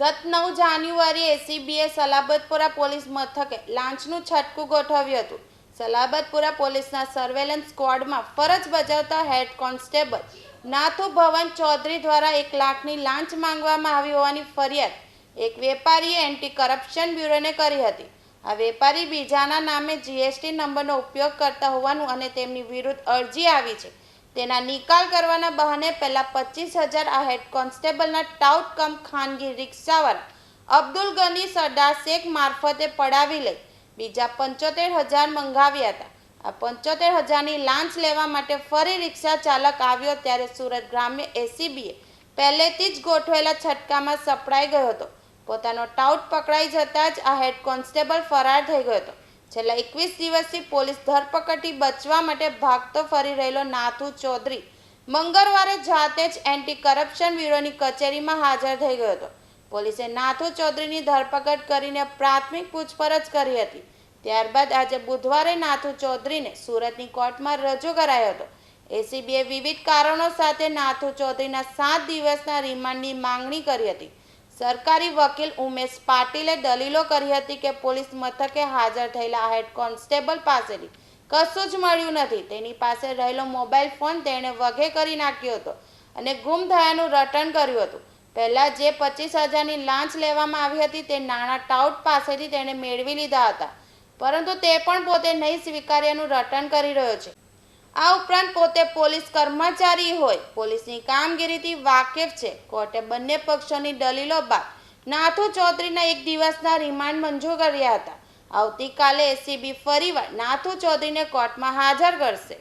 ગત નવ જાન્યુઆરીએ એસીબીએ સલાબતપુરા પોલીસ મથકે લાંચનું છટકું ગોઠવ્યું હતું. સલાબતપુરા પોલીસના સર્વેલન્સ સ્ક્વોડમાં ફરજ બજાવતા હેડ કોન્સ્ટેબલ નાથુ ભવન ચૌધરી દ્વારા એક લાખની લાંચ માંગવામાં આવી હોવાની ફરિયાદ એક વેપારીએ એન્ટી કરપ્શન બ્યુરોને કરી હતી. આ વેપારી બીજાના નામે જીએસટી નંબરનો ઉપયોગ કરતા હોવાનું અને તેમની વિરુદ્ધ અરજી આવી છે. તેના નિકાલ કરવાના બહાને પહેલા પચીસ હજાર આ હેડ કોન્સ્ટેબલના ટાઉટ કમ ખાનગી રિક્ષાવાળા અબ્દુલ ગની, સરદાર શેખ મારફતે પડાવી લઈ. બીજા પંચોતેર હજાર મંગાવ્યા હતા. આ પંચોતેર હજારની લાંચ લેવા માટે ફરી રિક્ષા ચાલક આવ્યો ત્યારે સુરત ગ્રામ્ય એસીબીએ પહેલેથી જ ગોઠવેલા છટકામાં સપડાઈ ગયો હતો. પોતાનો ટાઉટ પકડાઈ જતાં જ આ હેડ કોન્સ્ટેબલ ફરાર થઈ ગયો હતો. છેલ્લા એકવીસ દિવસથી પોલીસ ધરપકડથી બચવા માટે ભાગતો ફરી રહેલો નાથુ ચૌધરી મંગળવારે જાતે જ એન્ટી કરપ્શન બ્યુરોની કચેરીમાં હાજર થઈ ગયો હતો. પોલીસે નાથુ ચૌધરીની ધરપકડ કરીને પ્રાથમિક પૂછપરછ કરી હતી. ત્યારબાદ આજે બુધવારે નાથુ ચૌધરીને સુરતની કોર્ટમાં રજૂ કરાયો હતો. એસીબીએ વિવિધ કારણો સાથે નાથુ ચૌધરીના સાત દિવસના રિમાન્ડની માંગણી કરી હતી. સરકારી વકીલ ઉમેશ પાટીલે દલીલો કરી હતી કે પોલીસ મથકે હાજર થયેલા હેડ કોન્સ્ટેબલ પાસેથી કશું જ મળ્યું નથી. તેની પાસે રહેલો મોબાઈલ ફોન તેણે વઘે કરી નાખ્યો હતો અને ગુમ થયાનું રટણ કર્યું હતું. પહેલાં જે પચીસ હજારની લાંચ લેવામાં આવી હતી તે નાણાં ટાઉટ પાસેથી તેણે મેળવી લીધા હતા. પરંતુ તે પણ પોતે નહીં સ્વીકાર્યાનું રટણ કરી રહ્યો છે. આ ઉપરાંત પોતે પોલીસ કર્મચારી હોય. પોલીસની કામગીરીથી વાકેફ છે. કોર્ટે બંને પક્ષોની દલીલો બાદ નાથુ ચૌધરીના એક દિવસના રિમાન્ડ મંજૂર કર્યા હતા. આવતીકાલે એસીબી ફરીવાર નાથુ ચૌધરીને કોર્ટમાં હાજર કરશે.